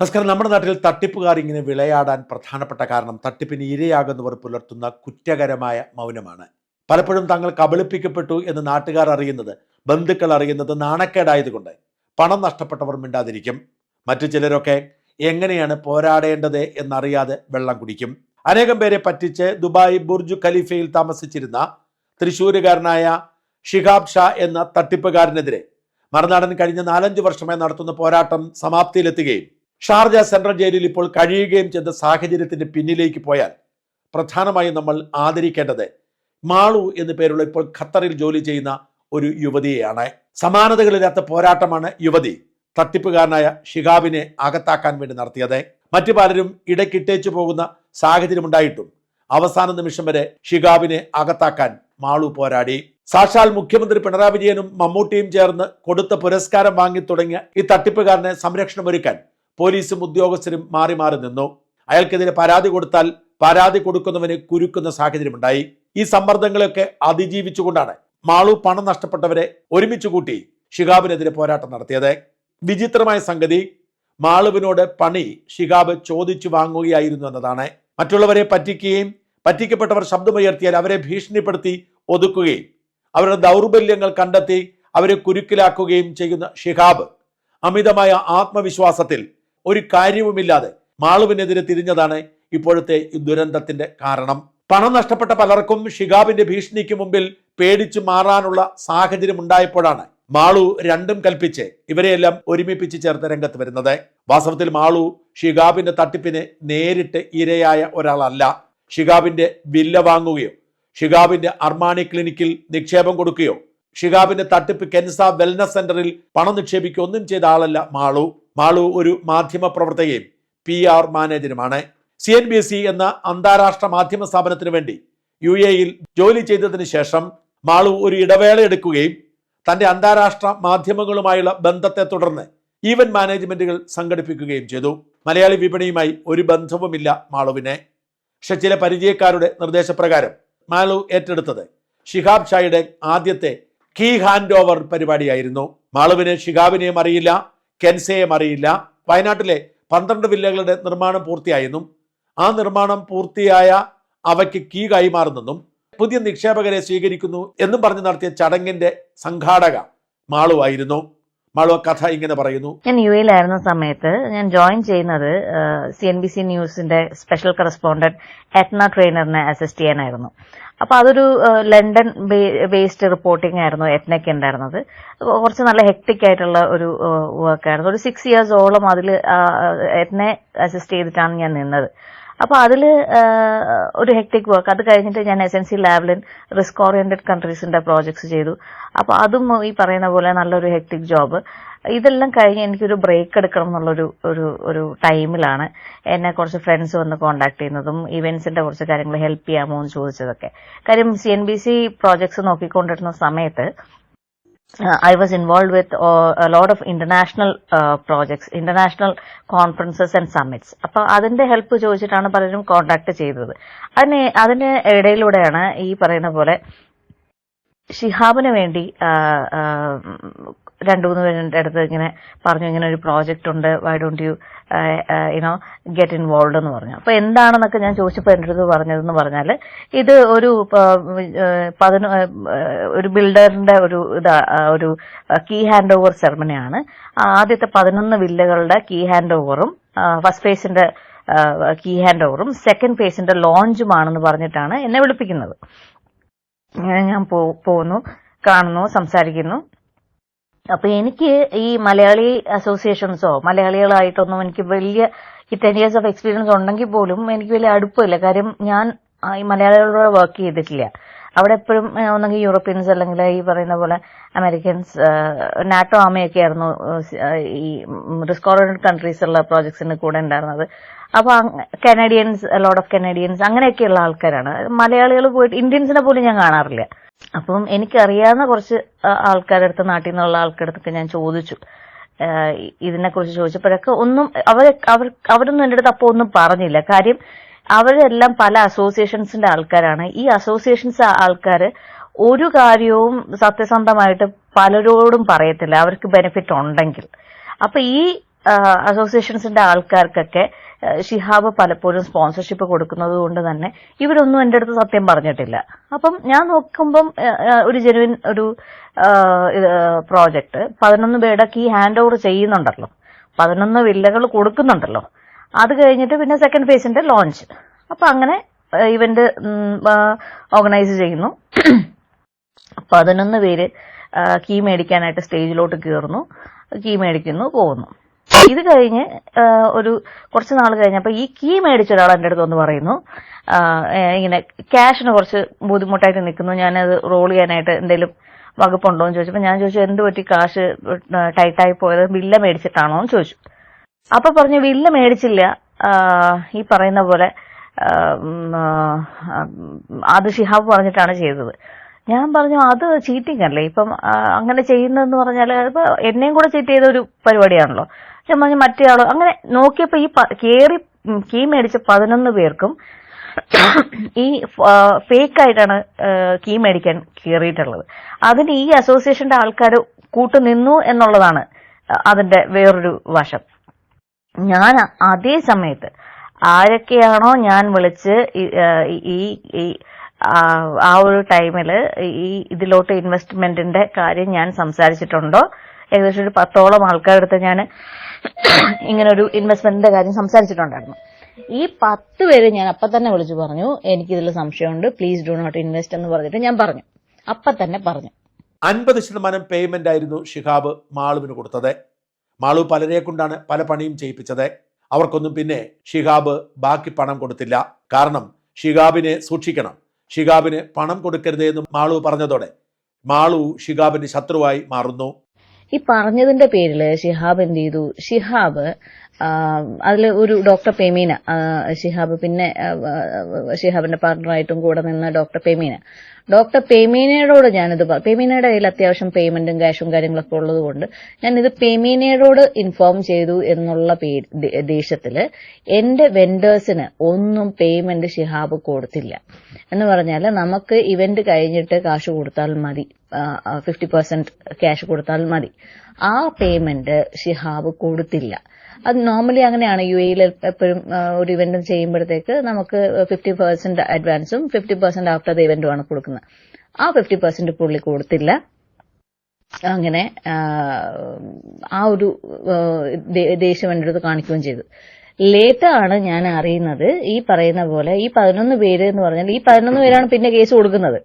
നമസ്കാരം. നമ്മുടെ നാട്ടിൽ തട്ടിപ്പുകാർ ഇങ്ങനെ വിളയാടാൻ പ്രധാനപ്പെട്ട കാരണം തട്ടിപ്പിന് ഇരയാകുന്നവർ പുലർത്തുന്ന കുറ്റകരമായ മൗനമാണ്. പലപ്പോഴും തങ്ങൾ കബളിപ്പിക്കപ്പെട്ടു എന്ന് നാട്ടുകാർ അറിയുന്നത് ബന്ധുക്കൾ അറിയുന്നത് നാണക്കേടായതുകൊണ്ട്. പണം നഷ്ടപ്പെട്ടവർ മിണ്ടാതിരിക്കും. മറ്റു ചിലരൊക്കെ എങ്ങനെയാണ് പോരാടേണ്ടത് എന്നറിയാതെ വെള്ളം കുടിക്കും. അനേകം പേരെ പറ്റിച്ച് ദുബായ് ബുർജു ഖലീഫയിൽ താമസിച്ചിരുന്ന തൃശ്ശൂരുകാരനായ ഷിഹാബ് ഷാ എന്ന തട്ടിപ്പുകാരനെതിരെ മറുനാടൻ കഴിഞ്ഞ നാലഞ്ച് വർഷമായി നടത്തുന്ന പോരാട്ടം സമാപ്തിയിലെത്തുകയും ഷാർജ സെൻട്രൽ ജയിലിൽ ഇപ്പോൾ കഴിയുകയും ചെയ്ത സാഹചര്യത്തിന്റെ പിന്നിലേക്ക് പോയാൽ പ്രധാനമായും നമ്മൾ ആദരിക്കേണ്ടത് മാളു എന്നു പേരുള്ള ഇപ്പോൾ ഖത്തറിൽ ജോലി ചെയ്യുന്ന ഒരു യുവതിയെയാണ്. സമാനതകളില്ലാത്ത പോരാട്ടമാണ് യുവതി തട്ടിപ്പുകാരനായ ഷിഹാബിനെ അകത്താക്കാൻ വേണ്ടി നടത്തിയത്. മറ്റു പലരും ഇടയ്ക്കിട്ടേച്ചു പോകുന്ന സാഹചര്യമുണ്ടായിട്ടും അവസാന നിമിഷം വരെ ഷിഹാബിനെ അകത്താക്കാൻ മാളു പോരാടി. സാക്ഷാൽ മുഖ്യമന്ത്രി പിണറായി വിജയനും മമ്മൂട്ടിയും ചേർന്ന് കൊടുത്ത പുരസ്കാരം വാങ്ങി തുടങ്ങിയ ഈ തട്ടിപ്പുകാരനെ സംരക്ഷണം ഒരുക്കാൻ പോലീസും ഉദ്യോഗസ്ഥരും മാറി മാറി നിന്നു. അയാൾക്കെതിരെ പരാതി കൊടുത്താൽ പരാതി കൊടുക്കുന്നവന് കുരുക്കുന്ന സാഹചര്യമുണ്ടായി. ഈ സമ്മർദ്ദങ്ങളെയൊക്കെ അതിജീവിച്ചുകൊണ്ടാണ് മാളു പണം നഷ്ടപ്പെട്ടവരെ ഒരുമിച്ച് കൂട്ടി ഷിഹാബിനെതിരെ പോരാട്ടം നടത്തിയത്. വിചിത്രമായ സംഗതി മാളുവിനോട് പണി ഷിഹാബ് ചോദിച്ചു വാങ്ങുകയായിരുന്നു എന്നതാണ്. മറ്റുള്ളവരെ പറ്റിക്കുകയും പറ്റിക്കപ്പെട്ടവർ ശബ്ദമുയർത്തിയാൽ അവരെ ഭീഷണിപ്പെടുത്തി ഒതുക്കുകയും അവരുടെ ദൗർബല്യങ്ങൾ കണ്ടെത്തി അവരെ കുരുക്കിലാക്കുകയും ചെയ്യുന്ന ഷിഹാബ് അമിതമായ ആത്മവിശ്വാസത്തിൽ ഒരു കാര്യവുമില്ലാതെ മാളുവിനെതിരെ തിരിഞ്ഞതാണ് ഇപ്പോഴത്തെ ദുരന്തത്തിന്റെ കാരണം. പണം നഷ്ടപ്പെട്ട പലർക്കും ഷിഗാബിന്റെ ഭീഷണിക്ക് മുമ്പിൽ പേടിച്ചു മാറാനുള്ള സാഹചര്യം ഉണ്ടായപ്പോഴാണ് മാളു രണ്ടും കൽപ്പിച്ച് ഇവരെയെല്ലാം ഒരുമിപ്പിച്ച് ചേർത്ത് രംഗത്ത് വരുന്നത്. വാസ്തവത്തിൽ മാളു ഷിഗാബിന്റെ തട്ടിപ്പിന് നേരിട്ട് ഇരയായ ഒരാളല്ല. ഷിഗാബിന്റെ വില്ല വാങ്ങുകയോ ഷിഗാബിന്റെ അർമാണി ക്ലിനിക്കിൽ നിക്ഷേപം കൊടുക്കുകയോ ഷിഗാബിന്റെ തട്ടിപ്പ് കെൻസ വെൽനസ് സെന്ററിൽ പണം നിക്ഷേപിക്കുക ഒന്നും ചെയ്ത ആളല്ല മാളു. മാളു ഒരു മാധ്യമ പ്രവർത്തകയും P R മാനേജരുമാണ്. C N B S C എന്ന അന്താരാഷ്ട്ര മാധ്യമ സ്ഥാപനത്തിന് വേണ്ടി യു എയിൽ ജോലി ചെയ്തതിനു ശേഷം മാളു ഒരു ഇടവേള എടുക്കുകയും തന്റെ അന്താരാഷ്ട്ര മാധ്യമങ്ങളുമായുള്ള ബന്ധത്തെ തുടർന്ന് ഈവന്റ് മാനേജ്മെന്റുകൾ സംഘടിപ്പിക്കുകയും ചെയ്തു. മലയാളി വിപണിയുമായി ഒരു ബന്ധവുമില്ല മാളുവിനെ. പക്ഷെ ചില പരിചയക്കാരുടെ നിർദ്ദേശപ്രകാരം മാളു ഏറ്റെടുത്തത് ഷിഹാബ് ഷായുടെ ആദ്യത്തെ കീ ഹാൻഡ് ഓവർ പരിപാടിയായിരുന്നു. മാളുവിന് ഷിഹാബിനെയും അറിയില്ല. കെൻസയെയും അറിയില്ല. വയനാട്ടിലെ പന്ത്രണ്ട് വില്ലകളുടെ നിർമ്മാണം പൂർത്തിയായെന്നും ആ നിർമ്മാണം പൂർത്തിയായ അവയ്ക്ക് കീ കൈമാറുന്നെന്നും പുതിയ നിക്ഷേപകരെ സ്വീകരിക്കുന്നു എന്നും പറഞ്ഞ് നടത്തിയ ചടങ്ങിന്റെ സംഘാടക മാളുവായിരുന്നു മാളു കഥ ഇങ്ങനെ പറയുന്നു. ഞാൻ യു എയിലായിരുന്ന സമയത്ത് ഞാൻ ജോയിൻ ചെയ്യുന്നത് സി എൻ ബി സി ന്യൂസിന്റെ സ്പെഷ്യൽ കറസ്പോണ്ടന്റ് എറ്റ്ന ട്രെയിനറിനെ അസിസ്റ്റ് ചെയ്യാനായിരുന്നു. അപ്പൊ അതൊരു ലണ്ടൻ ബേസ്ഡ് റിപ്പോർട്ടിംഗ് ആയിരുന്നു എറ്റ്നയ്ക്ക് ഉണ്ടായിരുന്നത്. കുറച്ച് നല്ല ഹെക്ടിക് ആയിട്ടുള്ള ഒരു വർക്ക് ആയിരുന്നു. ഒരു സിക്സ് ഇയേഴ്സോളം അതിൽ എറ്റ്നെ അസിസ്റ്റ് ചെയ്തിട്ടാണ് ഞാൻ നിന്നത്. അപ്പൊ അതിൽ ഒരു ഹെക്ടിക് വർക്ക് അത് കഴിഞ്ഞിട്ട് ഞാൻ എസ് എൻ സി ലാബിലിൻ റിസ്ക് ഓറിയന്റഡ് കൺട്രീസിന്റെ പ്രോജക്ട്സ് ചെയ്തു. അപ്പോൾ അതും ഈ പറയുന്ന പോലെ നല്ലൊരു ഹെക്ടിക് ജോബ് ഇതെല്ലാം കഴിഞ്ഞ് എനിക്കൊരു ബ്രേക്ക് എടുക്കണം എന്നുള്ളൊരു ഒരു ഒരു ടൈമിലാണ് എന്നെ കുറച്ച് ഫ്രണ്ട്സ് വന്ന് കോൺടാക്ട് ചെയ്യുന്നതും ഇവന്റ്സിന്റെ കുറച്ച് കാര്യങ്ങൾ ഹെൽപ്പ് ചെയ്യാമോ എന്ന് ചോദിച്ചതൊക്കെ. കാര്യം C N B C projects നോക്കിക്കൊണ്ടിരുന്ന സമയത്ത് I was involved with uh, a lot of international uh, projects, international conferences and summits. അപ്പോൾ അതിന്റെ ഹെൽപ്പ് ചോദിച്ചിട്ടാണ് പലരും കോണ്ടാക്ട് ചെയ്തത് അതിന് അതിന് ഇടയിലൂടെയാണ് ഈ പറയുന്ന പോലെ ഷിഹാബിന് വേണ്ടി രണ്ടു മൂന്ന് പേരുടെ അടുത്ത് ഇങ്ങനെ പറഞ്ഞു ഇങ്ങനെ ഒരു പ്രോജക്റ്റ് ഉണ്ട്. Why don't you you know get involve എന്ന് പറഞ്ഞു. അപ്പൊ എന്താണെന്നൊക്കെ ഞാൻ ചോദിച്ചപ്പോൾ എന്റെ അടുത്ത് പറഞ്ഞതെന്ന് പറഞ്ഞാൽ ഇത് ഒരു പതിനൊ ഒരു ബിൽഡറിന്റെ ഒരു ഇതാ ഒരു കീ ഹാൻഡ് ഓവർ സെറമണിയാണ് ആദ്യത്തെ പതിനൊന്ന് വില്ലകളുടെ കീ ഹാൻഡ് ഓവറും ഫസ്റ്റ് ഫേസിന്റെ കീ ഹാൻഡ് ഓവറും സെക്കൻഡ് ഫേസിന്റെ ലോഞ്ചുമാണെന്ന് പറഞ്ഞിട്ടാണ് എന്നെ വിളിപ്പിക്കുന്നത്. ഞാൻ പോകുന്നു കാണുന്നു സംസാരിക്കുന്നു. അപ്പൊ എനിക്ക് ഈ മലയാളി അസോസിയേഷൻസോ മലയാളികളായിട്ടൊന്നും എനിക്ക് വലിയ ഈ ടെൻ ഇയേഴ്സ് ഓഫ് എക്സ്പീരിയൻസ് ഉണ്ടെങ്കിൽ പോലും എനിക്ക് വലിയ അടുപ്പമില്ല. കാര്യം ഞാൻ ഈ മലയാളികളോട് വർക്ക് ചെയ്തിട്ടില്ല. അവിടെ എപ്പോഴും ഒന്നെങ്കിൽ യൂറോപ്യൻസ് അല്ലെങ്കിൽ ഈ പറയുന്ന പോലെ അമേരിക്കൻസ് നാറ്റോ ആമയൊക്കെ ആയിരുന്നു ഈ റിസ്കോറഡ് കൺട്രീസുള്ള പ്രോജക്ട്സിന് കൂടെ ഉണ്ടായിരുന്നത്. അപ്പൊ കനേഡിയൻസ് ലോട്ട് ഓഫ് കനഡിയൻസ് അങ്ങനെയൊക്കെയുള്ള ആൾക്കാരാണ്. മലയാളികൾ പോയിട്ട് ഇന്ത്യൻസിനെ പോലും ഞാൻ കാണാറില്ല. അപ്പം എനിക്കറിയാവുന്ന കുറച്ച് ആൾക്കാരുടെ അടുത്ത് നാട്ടിൽ നിന്നുള്ള ആൾക്കാരുടെ അടുത്തൊക്കെ ഞാൻ ചോദിച്ചു. ഇതിനെക്കുറിച്ച് ഇതിനെ കുറിച്ച് ചോദിച്ചപ്പോഴൊക്കെ ഒന്നും അവർ അവർ അവരൊന്നും എന്റെ അടുത്ത് അപ്പോൾ ഒന്നും പറഞ്ഞില്ല. കാര്യം അവരെല്ലാം പല അസോസിയേഷൻസിന്റെ ആൾക്കാരാണ്. ഈ അസോസിയേഷൻസ് ആൾക്കാർ ഒരു കാര്യവും സത്യസന്ധമായിട്ട് പലരോടും പറയത്തില്ല. അവർക്ക് ബെനിഫിറ്റ് ഉണ്ടെങ്കിൽ. അപ്പൊ ഈ അസോസിയേഷൻസിന്റെ ആൾക്കാർക്കൊക്കെ ഷിഹാബ് പലപ്പോഴും സ്പോൺസർഷിപ്പ് കൊടുക്കുന്നത് കൊണ്ട് തന്നെ ഇവരൊന്നും എന്റെ അടുത്ത് സത്യം പറഞ്ഞിട്ടില്ല. അപ്പം ഞാൻ നോക്കുമ്പം ഒരു ജെനുവിൻ ഒരു പ്രോജക്റ്റ് പതിനൊന്ന് പേരുടെ കീ ഹാൻഡ് ഓവർ ചെയ്യുന്നുണ്ടല്ലോ. പതിനൊന്ന് വില്ലകൾ കൊടുക്കുന്നുണ്ടല്ലോ. അത് കഴിഞ്ഞിട്ട് പിന്നെ സെക്കൻഡ് ഫേസിന്റെ ലോഞ്ച്. അപ്പൊ അങ്ങനെ ഇവന്റ് ഓർഗനൈസ് ചെയ്യുന്നു. പതിനൊന്ന് പേര് കീ മേടിക്കാനായിട്ട് സ്റ്റേജിലോട്ട് കയറുന്നു കീ മേടിക്കുന്നു പോകുന്നു. ഇത് കഴിഞ്ഞ് ഒരു കുറച്ച് നാൾ കഴിഞ്ഞപ്പോൾ ഈ കീ മേടിച്ച ഒരാൾ എന്റെ അടുത്ത് വന്ന് പറയുന്നു. ഇങ്ങനെ ക്യാഷിന് കുറച്ച് ബുദ്ധിമുട്ടായിട്ട് നിൽക്കുന്നു ഞാനത് റോൾ ചെയ്യാനായിട്ട് എന്തെങ്കിലും വകുപ്പുണ്ടോ എന്ന് ചോദിച്ചപ്പോൾ ഞാൻ ചോദിച്ചു എന്ത് പറ്റി? കാശ് ടൈറ്റായി പോയത്? വില്ല മേടിച്ചിട്ടാണോ? എന്ന് ചോദിച്ചു. അപ്പൊ പറഞ്ഞു വില്ല മേടിച്ചില്ല. ഈ പറയുന്ന പോലെ അത് ഷിഹാബ് പറഞ്ഞിട്ടാണ് ചെയ്തത്. ഞാൻ പറഞ്ഞു അത് ചീറ്റിംഗ് അല്ലേ? ഇപ്പം അങ്ങനെ ചെയ്യുന്നതെന്ന് പറഞ്ഞാൽ ഇപ്പൊ എന്നെയും കൂടെ ചീറ്റ് ചെയ്ത ഒരു പരിപാടിയാണല്ലോ. ഞാൻ പറഞ്ഞു മറ്റേ ആൾ അങ്ങനെ നോക്കിയപ്പോ ഈ കേറി കീ മേടിച്ച പതിനൊന്ന് പേർക്കും ഈ ഫേക്ക് ആയിട്ടാണ് കീ മേടിക്കാൻ കയറിയിട്ടുള്ളത് അതിന് ഈ അസോസിയേഷന്റെ ആൾക്കാർ കൂട്ടുനിന്നു എന്നുള്ളതാണ് അതിന്റെ വേറൊരു വശം. ഞാൻ അതേ സമയത്ത് ആരൊക്കെയാണോ ഞാൻ വിളിച്ച് ഈ- ആ, ഒരു ടൈമിൽ ഈ ഇതിലോട്ട് ഇൻവെസ്റ്റ്മെന്റിന്റെ കാര്യം ഞാൻ സംസാരിച്ചിട്ടുണ്ടോ. ഏകദേശം ഒരു പത്തോളം ആൾക്കാരുടെ അടുത്ത് ഞാൻ ഇങ്ങനെ ഒരു ഇൻവെസ്റ്റ്മെന്റിന്റെ കാര്യം സംസാരിച്ചിട്ടുണ്ടായിരുന്നു. ഈ പത്ത് പേര് ഞാൻ അപ്പൊ തന്നെ വിളിച്ചു പറഞ്ഞു. എനിക്ക് എനിക്കിതിൽ സംശയമുണ്ട്. പ്ലീസ് ഡു നോട്ട് ഇൻവെസ്റ്റ് എന്ന് പറഞ്ഞിട്ട് ഞാൻ പറഞ്ഞു. അപ്പൊ തന്നെ പറഞ്ഞു. അൻപത് ശതമാനം പേയ്മെന്റ് ആയിരുന്നു ഷിഹാബ് മാളുവിന് കൊടുത്തത്. മാളു പലരെ കൊണ്ടാണ് പല പണിയും ചെയ്യിപ്പിച്ചത്. അവർക്കൊന്നും പിന്നെ ഷിഹാബ് ബാക്കി പണം കൊടുത്തില്ല. കാരണം ഷിഹാബിനെ സൂക്ഷിക്കണം. ഷിഹാബിന് പണം കൊടുക്കരുത് എന്ന് മാളു പറഞ്ഞതോടെ മാളു ഷിഹാബിന്റെ ശത്രുവായി മാറുന്നു. ഈ പറഞ്ഞതിന്റെ പേരിൽ ഷിഹാബ് എന്ത് ചെയ്തു? ഷിഹാബ് അതിൽ ഒരു ഡോക്ടർ പെമീന ഷിഹാബ് പിന്നെ ഷിഹാബിന്റെ പാർട്ണറായിട്ടും കൂടെ നിന്ന ഡോക്ടർ പെമീന. ഡോക്ടർ പേമീനയോട് ഞാനിത് പേമീനയുടെ കയ്യിൽ അത്യാവശ്യം പേയ്മെന്റും ക്യാഷും കാര്യങ്ങളൊക്കെ ഉള്ളതുകൊണ്ട് ഞാനിത് പേമീനയോട് ഇൻഫോം ചെയ്തു എന്നുള്ള ദേഷ്യത്തിൽ എന്റെ വെൻഡേഴ്സിന് ഒന്നും പേയ്മെന്റ് ഷിഹാബ് കൊടുത്തില്ല. എന്ന് പറഞ്ഞാൽ നമുക്ക് ഇവന്റ് കഴിഞ്ഞിട്ട് കാശ് കൊടുത്താൽ മതി. ഫിഫ്റ്റി പെർസെന്റ് ക്യാഷ് കൊടുത്താൽ മതി. ആ പേയ്മെന്റ് ഷിഹാബ് കൊടുത്തില്ല. അത് നോർമലി അങ്ങനെയാണ്. യു എയിൽ എപ്പോഴും ഒരു ഇവന്റ് ചെയ്യുമ്പോഴത്തേക്ക് നമുക്ക് ഫിഫ്റ്റി പെർസെന്റ് അഡ്വാൻസും ഫിഫ്റ്റി പെർസെന്റ് ആഫ്റ്റർ ദ ഇവന്റുമാണ് കൊടുക്കുന്നത്. ആ ഫിഫ്റ്റി പെർസെന്റ് പുള്ളി കൊടുത്തില്ല. അങ്ങനെ ആ, ഒരു ദേഷ്യം എന്റെ അടുത്ത് കാണിക്കുകയും ചെയ്തു. ലേറ്റാണ് ഞാൻ അറിയുന്നത് ഈ പറയുന്ന പോലെ ഈ പതിനൊന്ന് പേര് എന്ന് പറഞ്ഞാൽ ഈ പതിനൊന്ന് പേരാണ് പിന്നെ കേസ് കൊടുക്കുന്നത്.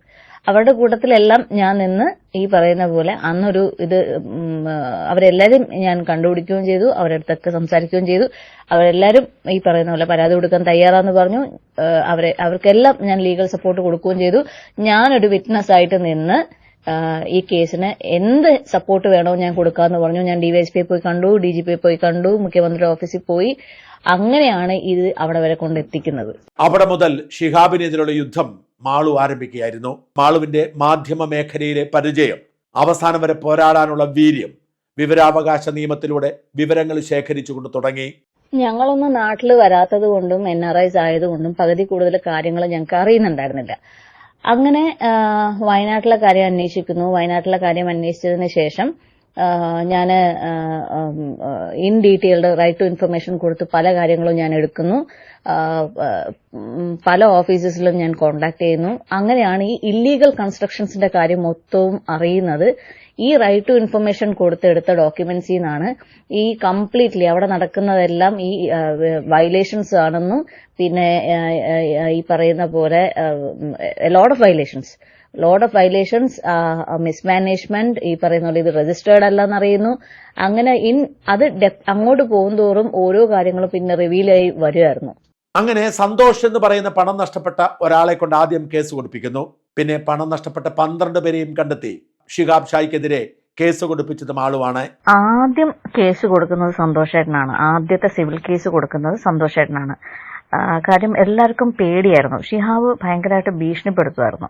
അവരുടെ കൂട്ടത്തിലെല്ലാം ഞാൻ നിന്ന് ഈ പറയുന്ന പോലെ അന്നൊരു ഇത് അവരെല്ലാരും ഞാൻ കണ്ടുപിടിക്കുകയും ചെയ്തു അവരടുത്തൊക്കെ സംസാരിക്കുകയും ചെയ്തു. അവരെല്ലാരും ഈ പറയുന്ന പോലെ പരാതി കൊടുക്കാൻ തയ്യാറാന്ന് പറഞ്ഞു. അവരെ അവർക്കെല്ലാം ഞാൻ ലീഗൽ സപ്പോർട്ട് കൊടുക്കുകയും ചെയ്തു. ഞാനൊരു വിറ്റ്നസ് ആയിട്ട് നിന്ന് ഈ കേസിന് എന്ത് സപ്പോർട്ട് വേണോ ഞാൻ കൊടുക്കാന്ന് പറഞ്ഞു. ഞാൻ ഡിവൈഎസ്പിയെ പോയി കണ്ടു ഡി ജി പിയെ പോയി കണ്ടു മുഖ്യമന്ത്രിയുടെ ഓഫീസിൽ പോയി. അങ്ങനെയാണ് ഇത് അവിടെ വരെ കൊണ്ടെത്തിക്കുന്നത്. അവിടെ മുതൽ ഷിഹാബിനെതിരെയുള്ള യുദ്ധം മാളു ആരംഭിക്കുകയായിരുന്നു. മാളുവിന്റെ മാധ്യമ മേഖലയിലെ പരിചയം അവസാനം വരെ പോരാടാനുള്ള വീര്യം വിവരാവകാശ നിയമത്തിലൂടെ വിവരങ്ങൾ ശേഖരിച്ചുകൊണ്ട് തുടങ്ങി. ഞങ്ങളൊന്നും നാട്ടിൽ വരാത്തത് കൊണ്ടും എൻ ആർ ഐസ് ആയതുകൊണ്ടും പകുതി കൂടുതൽ കാര്യങ്ങൾ ഞങ്ങൾക്ക് അറിയുന്നുണ്ടായിരുന്നില്ല. അങ്ങനെ വയനാട്ടിലെ കാര്യം അന്വേഷിക്കുന്നു. വയനാട്ടിലെ കാര്യം അന്വേഷിച്ചതിന് ശേഷം ഞാൻ in detailed right to information കൊടുത്ത് പല കാര്യങ്ങളും ഞാൻ എടുക്കുന്നു. പല ഓഫീസസിലും ഞാൻ കോണ്ടാക്ട് ചെയ്യുന്നു. അങ്ങനെയാണ് ഈ ഇല്ലീഗൽ കൺസ്ട്രക്ഷൻസിന്റെ കാര്യം മൊത്തവും അറിയുന്നത്. ഈ റൈറ്റ് ടു ഇൻഫർമേഷൻ കൊടുത്തെടുത്ത ഡോക്യുമെന്റ്സിൽ നിന്നാണ് ഈ കംപ്ലീറ്റ്ലി അവിടെ നടക്കുന്നതെല്ലാം ഈ വയലേഷൻസ് ആണെന്നും പിന്നെ ഈ പറയുന്ന പോലെ lot of violations lot of violations mismanagement ഈ പറയുന്ന പോലെ ഇത് രജിസ്റ്റേർഡ് അല്ലെന്ന് അറിയുന്നു. അങ്ങനെ ഇൻ അത് അങ്ങോട്ട് പോകുന്തോറും ഓരോ കാര്യങ്ങളും പിന്നെ റിവീലായി ആയി വരുമായിരുന്നു അങ്ങനെ സന്തോഷ് എന്ന് പറയുന്ന പണം നഷ്ടപ്പെട്ട ഒരാളെ കൊണ്ട് ആദ്യം കേസ് കൊടുപ്പിക്കുന്നു. പിന്നെ പണം നഷ്ടപ്പെട്ട പന്ത്രണ്ട് പേരെയും കണ്ടെത്തി. ഷിഹാബ് ഷായ്ക്കെതിരെ കേസ് കൊടുപ്പിച്ചത് ആളുമാണ്. ആദ്യം കേസ് കൊടുക്കുന്നത് സന്തോഷേട്ടനാണ്. ആദ്യത്തെ സിവിൽ കേസ് കൊടുക്കുന്നത് സന്തോഷേട്ടനാണ്. കാര്യം എല്ലാവർക്കും പേടിയായിരുന്നു. ഷിഹാബ് ഭയങ്കരമായിട്ട് ഭീഷണിപ്പെടുത്തുമായിരുന്നു.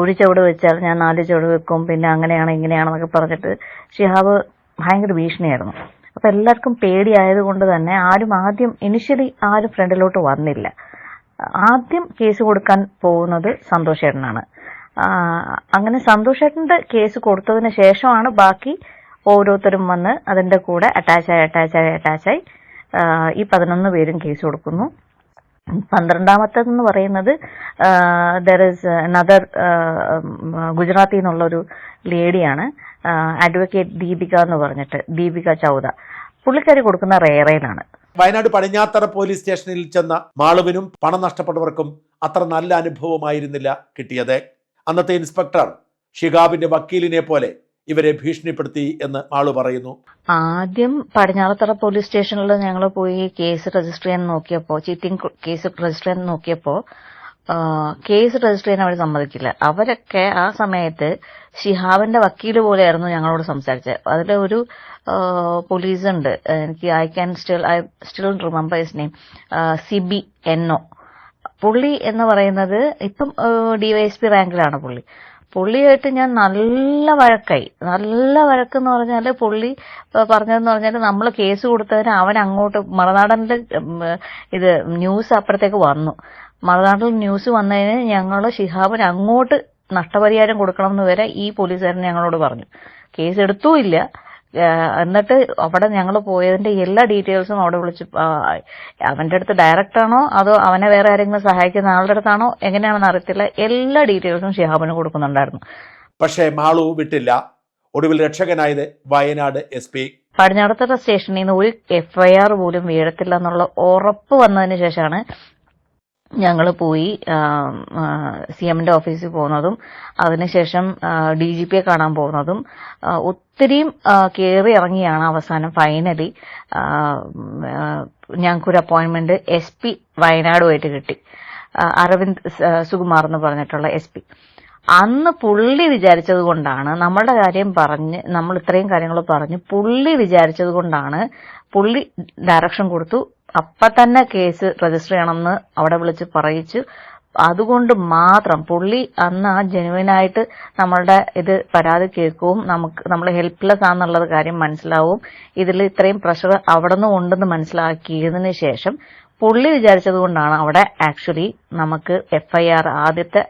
ഒരു ചുവട് വെച്ചാൽ ഞാൻ നാല് ചുവട് വെക്കും പിന്നെ അങ്ങനെയാണ് ഇങ്ങനെയാണെന്നൊക്കെ പറഞ്ഞിട്ട് ഷിഹാബ് ഭയങ്കര ഭീഷണിയായിരുന്നു. അപ്പൊ എല്ലാവർക്കും പേടിയായതുകൊണ്ട് തന്നെ ആരും ആദ്യം ഇനിഷ്യലി ആരും ഫ്രണ്ടിലോട്ട് വന്നില്ല. ആദ്യം കേസ് കൊടുക്കാൻ പോകുന്നത് സന്തോഷേട്ടനാണ്. അങ്ങനെ സന്തോഷേട്ടന്റെ കേസ് കൊടുത്തതിന് ശേഷമാണ് ബാക്കി ഓരോരുത്തരും വന്ന് അതിന്റെ കൂടെ അറ്റാച്ചായി അറ്റാച്ചായി അറ്റാച്ചായി ഈ പതിനൊന്ന് പേരും കേസ് കൊടുക്കുന്നു. പന്ത്രണ്ടാമത്തെന്ന് പറയുന്നത് ദർ ഇസ് നദർ ഗുജറാത്തിൽ നിന്നുള്ളൊരു ലേഡിയാണ് അഡ്വക്കേറ്റ് ദീപിക എന്ന് പറഞ്ഞിട്ട് ദീപിക ചൗദ പുള്ളിക്കാരി കൊടുക്കുന്ന റേറയിലാണ്. വയനാട് പടിഞ്ഞാത്തറ പോലീസ് സ്റ്റേഷനിൽ ചെന്ന മാളുവിനും പണം നഷ്ടപ്പെട്ടവർക്കും അത്ര നല്ല അനുഭവമായിരുന്നില്ല കിട്ടിയത്. അന്നത്തെ ഇൻസ്പെക്ടർ ഷിഗാബിന്റെ വക്കീലിനെ പോലെ ഇവരെ ഭീഷണിപ്പെടുത്തി എന്ന് ആൾ പറയുന്നു. ആദ്യം പടിഞ്ഞാറത്തറ പോലീസ് സ്റ്റേഷനിൽ ഞങ്ങൾ പോയി കേസ് രജിസ്റ്റർ ചെയ്യാൻ നോക്കിയപ്പോ ചീറ്റിംഗ് കേസ് രജിസ്റ്റർ ചെയ്യാൻ നോക്കിയപ്പോ കേസ് രജിസ്റ്റർ ചെയ്യാൻ അവർ സമ്മതിക്കില്ല. അവരൊക്കെ ആ സമയത്ത് ഷിഹാബിന്റെ വക്കീൽ പോലെയായിരുന്നു ഞങ്ങളോട് സംസാരിച്ചത് അതിൽ ഒരു പോലീസ് ഉണ്ട് എനിക്ക് I can still I still remember his name Sibi എന്നോ പുള്ളി എന്ന് പറയുന്നത് ഇപ്പം ഡിവൈഎസ്പി റാങ്കിലാണ് പുള്ളി. പുള്ളിയായിട്ട് ഞാൻ നല്ല വഴക്കായി. നല്ല വഴക്കെന്ന് പറഞ്ഞാൽ പുള്ളി പറഞ്ഞതെന്ന് പറഞ്ഞാൽ നമ്മൾ കേസ് കൊടുത്തതിന് അവൻ അങ്ങോട്ട് മറുനാടന്റെ ഇത് ന്യൂസ് അപ്പുറത്തേക്ക് വന്നു. മറുനാട്ടിൽ ന്യൂസ് വന്നതിന് ഞങ്ങൾ ഷിഹാബിന് അങ്ങോട്ട് നഷ്ടപരിഹാരം കൊടുക്കണമെന്ന് വരെ ഈ പോലീസുകാരൻ ഞങ്ങളോട് പറഞ്ഞു. കേസ് എടുത്തുമില്ല എന്നിട്ട് അവിടെ ഞങ്ങൾ പോയതിന്റെ എല്ലാ ഡീറ്റെയിൽസും അവിടെ വിളിച്ച് അവന്റെ അടുത്ത് ഡയറക്റ്റ് ആണോ അതോ അവനെ വേറെ ആരെങ്കിലും സഹായിക്കുന്ന ആളുടെ അടുത്താണോ? എങ്ങനെയാണെന്ന് അറിയത്തില്ല. എല്ലാ ഡീറ്റെയിൽസും ഷിഹാബിന് കൊടുക്കുന്നുണ്ടായിരുന്നു. പക്ഷേ മാളു വിട്ടില്ല. ഒടുവിൽ രക്ഷകനായത് വയനാട് എസ് പി. പടിഞ്ഞാറത്തറ സ്റ്റേഷനിൽ നിന്ന് ഒരു എഫ്ഐആർ പോലും വീഴത്തില്ല എന്നുള്ള ഉറപ്പ് വന്നതിന് ശേഷമാണ് ഞങ്ങൾ പോയി സി എമ്മിന്റെ ഓഫീസിൽ പോകുന്നതും അതിനുശേഷം ഡി ജി പിയെ കാണാൻ പോകുന്നതും ഒത്തിരിയും കയറി ഇറങ്ങിയാണ് അവസാനം ഫൈനലി. ഞങ്ങൾക്കൊരു അപ്പോയിന്റ്മെന്റ് എസ് പി വയനാടുമായിട്ട് കിട്ടി. അരവിന്ദ് സുകുമാർ എന്ന് പറഞ്ഞിട്ടുള്ള എസ് പി. അന്ന് പുള്ളി വിചാരിച്ചത് കൊണ്ടാണ് നമ്മളുടെ കാര്യം പറഞ്ഞ് നമ്മൾ ഇത്രയും കാര്യങ്ങൾ പറഞ്ഞ് പുള്ളി വിചാരിച്ചത് കൊണ്ടാണ് പുള്ളി ഡയറക്ഷൻ കൊടുത്തു അപ്പൊ തന്നെ കേസ് രജിസ്റ്റർ ചെയ്യണമെന്ന് അവിടെ വിളിച്ച് പറയിച്ചു. അതുകൊണ്ട് മാത്രം പുള്ളി അന്ന് ആ ജെനുവിനായിട്ട് നമ്മളുടെ ഇത് പരാതി കേൾക്കുകയും നമുക്ക് നമ്മൾ ഹെൽപ്ലെസ് ആണെന്നുള്ളത് കാര്യം മനസ്സിലാവും. ഇതിൽ ഇത്രയും പ്രഷർ അവിടെ നിന്ന് ഉണ്ടെന്ന് മനസ്സിലാക്കിയതിന് ശേഷം പുള്ളി വിചാരിച്ചത് കൊണ്ടാണ് അവിടെ ആക്ച്വലി നമുക്ക് എഫ്ഐആർ ആദ്യത്തെ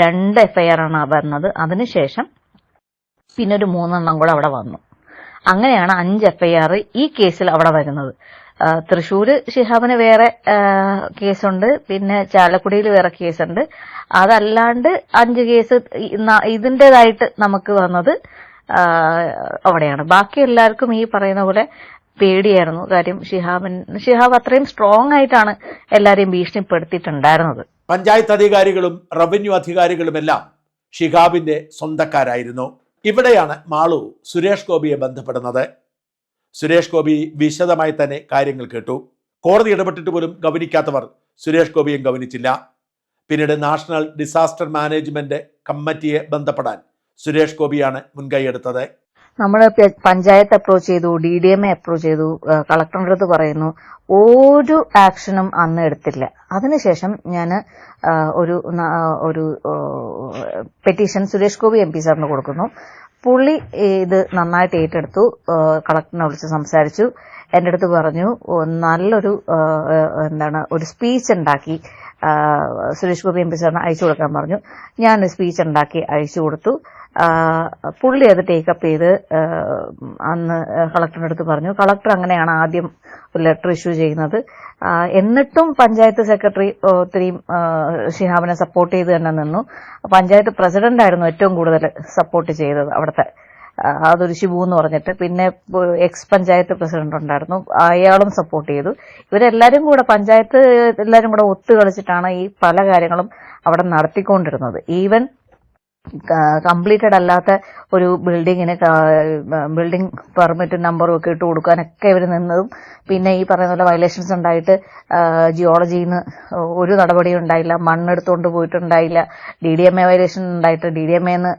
രണ്ട് എഫ്ഐആർ ആണ് വന്നത്. അതിനുശേഷം പിന്നെ ഒരു മൂന്നെണ്ണം കൂടെ അവിടെ വന്നു. അങ്ങനെയാണ് അഞ്ച് എഫ്ഐആർ ഈ കേസിൽ അവിടെ വരുന്നത്. തൃശ്ശൂര് ഷിഹാബിന് വേറെ കേസുണ്ട്. പിന്നെ ചാലക്കുടിയിൽ വേറെ കേസുണ്ട്. അതല്ലാണ്ട് അഞ്ച് കേസ് ഇതിന്റെതായിട്ട് നമുക്ക് വന്നത് അവിടെയാണ്. ബാക്കി എല്ലാവർക്കും ഈ പറയുന്ന പോലെ പേടിയായിരുന്നു കാര്യം ഷിഹാബിൻ. ഷിഹാബ് അത്രയും സ്ട്രോങ് ആയിട്ടാണ് എല്ലാരെയും ഭീഷണിപ്പെടുത്തിയിട്ടുണ്ടായിരുന്നത്. പഞ്ചായത്ത് അധികാരികളും റവന്യൂ അധികാരികളുമെല്ലാം ഷിഹാബിന്റെ സ്വന്തക്കാരായിരുന്നു. ഇവിടെയാണ് മാളു സുരേഷ് ഗോപിയെ ബന്ധപ്പെടുന്നത്. സുരേഷ് ഗോപി വിശദമായി തന്നെ കാര്യങ്ങൾ കേട്ടു. കോടതി ഇടപെട്ടിട്ട് പോലും ഗവനിക്കാത്തവർ സുരേഷ് ഗോപിയും ഗവനിച്ചില്ല. പിന്നീട് നാഷണൽ ഡിസാസ്റ്റർ മാനേജ്മെന്റ് കമ്മിറ്റിയെ ബന്ധപ്പെടാൻ സുരേഷ് ഗോപിയാണ് മുൻകൈയെടുത്തത് നമ്മൾ പഞ്ചായത്ത് അപ്രോച്ച് ചെയ്തു D D M A approach ചെയ്തു കളക്ടറിന്റെ അടുത്ത് പറയുന്നു ഒരു ആക്ഷനും അന്ന് എടുത്തില്ല. അതിനുശേഷം ഞാൻ ഒരു ഒരു petition Suresh Gopi M P സാറിന് കൊടുക്കുന്നു. പുള്ളി ഇത് നന്നായിട്ട് ഏറ്റെടുത്തു. കളക്ടറിനെ വിളിച്ച് സംസാരിച്ചു. എന്റെ അടുത്ത് പറഞ്ഞു നല്ലൊരു എന്താണ് ഒരു സ്പീച്ച് ഉണ്ടാക്കി. സുരേഷ് ഗോപി എം പി സാറിന് അയച്ചു കൊടുക്കാൻ പറഞ്ഞു. ഞാൻ സ്പീച്ച് ഉണ്ടാക്കി അയച്ചു കൊടുത്തു. പുള്ളി അത് ടേക്കപ്പ് ചെയ്ത് അന്ന് കളക്ടറിന്റെ അടുത്ത് പറഞ്ഞു. കളക്ടർ അങ്ങനെയാണ് ആദ്യം ലെറ്റർ ഇഷ്യൂ ചെയ്യുന്നത്. എന്നിട്ടും പഞ്ചായത്ത് സെക്രട്ടറി ഒത്തിരിയും ഷിഹാബിനെ സപ്പോർട്ട് ചെയ്ത് തന്നെ നിന്നു. പഞ്ചായത്ത് പ്രസിഡന്റ് ആയിരുന്നു ഏറ്റവും കൂടുതൽ സപ്പോർട്ട് ചെയ്തത് അവിടുത്തെ. അതൊരു ശിബു എന്ന് പറഞ്ഞിട്ട്. പിന്നെ എക്സ് പഞ്ചായത്ത് പ്രസിഡന്റ് ഉണ്ടായിരുന്നു. അയാളും സപ്പോർട്ട് ചെയ്തു. ഇവരെല്ലാരും കൂടെ പഞ്ചായത്ത് എല്ലാവരും കൂടെ ഒത്തു കളിച്ചിട്ടാണ് ഈ പല കാര്യങ്ങളും അവിടെ നടത്തിക്കൊണ്ടിരുന്നത്. ഈവൻ കംപ്ലീറ്റഡ് അല്ലാത്ത ഒരു ബിൽഡിങ്ങിന് ബിൽഡിംഗ് പെർമിറ്റ് നമ്പറും ഒക്കെ ഇട്ട് കൊടുക്കാനൊക്കെ ഇവർ നിന്നതും പിന്നെ ഈ പറയുന്ന പോലെ വയലേഷൻസ് ഉണ്ടായിട്ട് ജിയോളജിയിൽ നിന്ന് ഒരു നടപടിയും ഉണ്ടായില്ല മണ്ണെടുത്തുകൊണ്ട് പോയിട്ടുണ്ടായില്ല D D M A violation ഉണ്ടായിട്ട് ഡി ഡി എം എന്ന്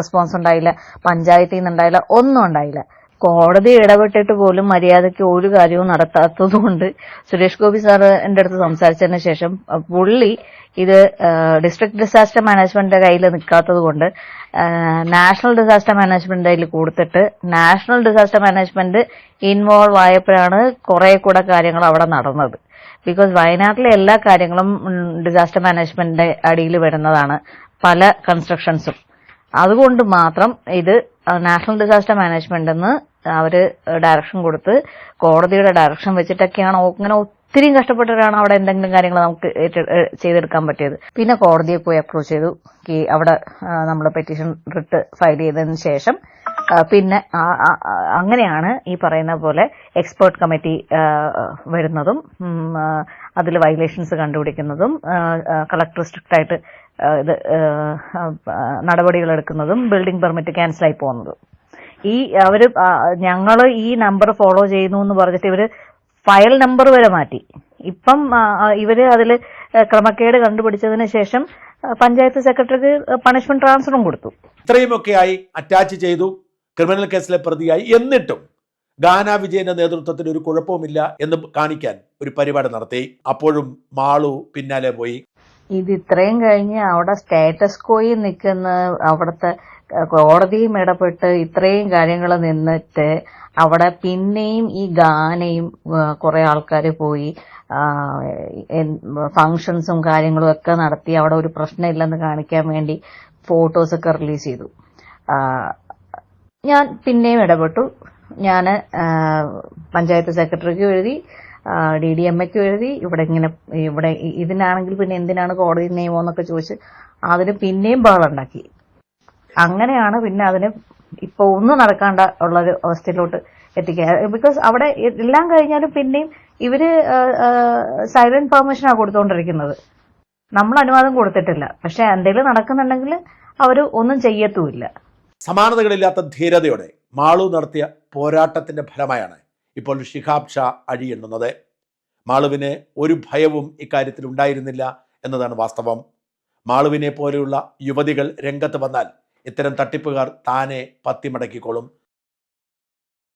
റെസ്പോൺസ് ഉണ്ടായില്ല പഞ്ചായത്തിൽ നിന്ന് ഉണ്ടായില്ല ഒന്നും ഉണ്ടായില്ല. കോടതി ഇടപെട്ടിട്ട് പോലും മര്യാദയ്ക്ക് ഒരു കാര്യവും നടത്താത്തത് കൊണ്ട് സുരേഷ് ഗോപി സാർ എന്റെ അടുത്ത് സംസാരിച്ചതിന് ശേഷം പുള്ളി ഇത് ഡിസ്ട്രിക്ട് ഡിസാസ്റ്റർ മാനേജ്മെന്റിന്റെ കയ്യിൽ നിൽക്കാത്തത് കൊണ്ട് നാഷണൽ ഡിസാസ്റ്റർ മാനേജ്മെന്റിന്റെ കയ്യിൽ കൊടുത്തിട്ട് നാഷണൽ ഡിസാസ്റ്റർ മാനേജ്മെന്റ് ഇൻവോൾവ് ആയപ്പോഴാണ് കുറെ കൂടെ കാര്യങ്ങൾ അവിടെ നടന്നത്. ബിക്കോസ് വയനാട്ടിലെ എല്ലാ കാര്യങ്ങളും ഡിസാസ്റ്റർ മാനേജ്മെന്റിന്റെ അടിയിൽ വരുന്നതാണ് പല കൺസ്ട്രക്ഷൻസും അതുകൊണ്ട് മാത്രം ഇത് നാഷണൽ ഡിസാസ്റ്റർ മാനേജ്മെന്റ് എന്ന് അവർ ഡയറക്ഷൻ കൊടുത്ത് കോടതിയുടെ ഡയറക്ഷൻ വെച്ചിട്ടൊക്കെയാണ് അങ്ങനെ ഒത്തിരി കഷ്ടപ്പെട്ടിട്ടാണ് അവിടെ എന്തെങ്കിലും കാര്യങ്ങൾ നമുക്ക് ചെയ്തെടുക്കാൻ പറ്റിയത്. പിന്നെ കോടതിയെ പോയി അപ്രോച്ച് ചെയ്തു. അവിടെ നമ്മൾ പെറ്റീഷൻ റിട്ട് ഫയൽ ചെയ്തതിന് ശേഷം പിന്നെ അങ്ങനെയാണ് ഈ പറയുന്ന പോലെ എക്സ്പേർട്ട് കമ്മിറ്റി വരുന്നതും അതിൽ വയലേഷൻസ് കണ്ടുപിടിക്കുന്നതും കളക്ടർ സ്ട്രിക്റ്റ് ആയിട്ട് ഇത് നടപടികൾ എടുക്കുന്നതും ബിൽഡിംഗ് പെർമിറ്റ് ക്യാൻസലായി പോകുന്നതും. ഈ അവർ ഞങ്ങൾ ഈ നമ്പർ ഫോളോ ചെയ്യുന്നു എന്ന് പറഞ്ഞിട്ട് ഇവർ ഫയൽ നമ്പർ വരെ മാറ്റി. ഇപ്പം ഇവർ അതിൽ ക്രമക്കേട് കണ്ടുപിടിച്ചതിന് ശേഷം പഞ്ചായത്ത് സെക്രട്ടറിക്ക് പണിഷ്മെന്റ് ട്രാൻസ്ഫറും കൊടുത്തു. ഇത്രയുമൊക്കെയായി അറ്റാച്ച് ചെയ്തു. ക്രിമിനൽ കേസിലെ പ്രതിയായി. എന്നിട്ടും ഗാന വിജയന്റെ നേതൃത്വത്തിൽ ഒരു കുഴപ്പവുമില്ല എന്ന് കാണിക്കാൻ ഒരു പരിപാടി നടത്തി. അപ്പോഴും മാളു പിന്നാലെ പോയി. ഇത് ഇത്രയും കഴിഞ്ഞ് അവിടെ സ്റ്റാറ്റസ് കോയിൽ നിൽക്കുന്ന അവിടുത്തെ കോടതിയും ഇടപെട്ട് ഇത്രയും കാര്യങ്ങൾ നിന്നിട്ട് അവിടെ പിന്നെയും ഈ ഗാനയും കുറേ ആൾക്കാർ പോയി ഫങ്ഷൻസും കാര്യങ്ങളും ഒക്കെ നടത്തി അവിടെ ഒരു പ്രശ്നമില്ലെന്ന് കാണിക്കാൻ വേണ്ടി ഫോട്ടോസ് ഒക്കെ റിലീസ് ചെയ്തു. ഞാൻ പിന്നെയും ഇടപെട്ടു. ഞാൻ പഞ്ചായത്ത് സെക്രട്ടറിക്ക് എഴുതി ഡി ഡി എം എക്ക് എഴുതി. ഇവിടെ ഇങ്ങനെ ഇവിടെ ഇതിനാണെങ്കിൽ പിന്നെ എന്തിനാണ് കോടതി നിയമം എന്നൊക്കെ ചോദിച്ച് അതിന് പിന്നെയും ബഹളുണ്ടാക്കി അങ്ങനെയാണ് പിന്നെ അതിന് ഇപ്പൊ ഒന്നും നടക്കാണ്ട ഉള്ള ഒരു അവസ്ഥയിലോട്ട് എത്തിക്കുക. ബിക്കോസ് അവിടെ എല്ലാം കഴിഞ്ഞാലും പിന്നെയും ഇവർ സൈലന്റ് പെർമിഷനാണ് കൊടുത്തുകൊണ്ടിരിക്കുന്നത് നമ്മൾ അനുവാദം കൊടുത്തിട്ടില്ല. പക്ഷെ എന്തെങ്കിലും നടക്കുന്നുണ്ടെങ്കിൽ അവർ ഒന്നും ചെയ്യത്തുമില്ല. സമാനതകളില്ലാത്ത ധീരതയോടെ മാളു നടത്തിയ പോരാട്ടത്തിന്റെ ഫലമായാണ് ഇപ്പോൾ ഷിഹാബ് ഷാ അഴിയെണ്ണുന്നത് മാളുവിന് ഒരു ഭയവും ഇക്കാര്യത്തിൽ ഉണ്ടായിരുന്നില്ല എന്നതാണ് വാസ്തവം. മാളുവിനെ പോലെയുള്ള യുവതികൾ രംഗത്ത് വന്നാൽ ഇത്തരം തട്ടിപ്പുകാർ താനെ പത്തിമടക്കിക്കോളും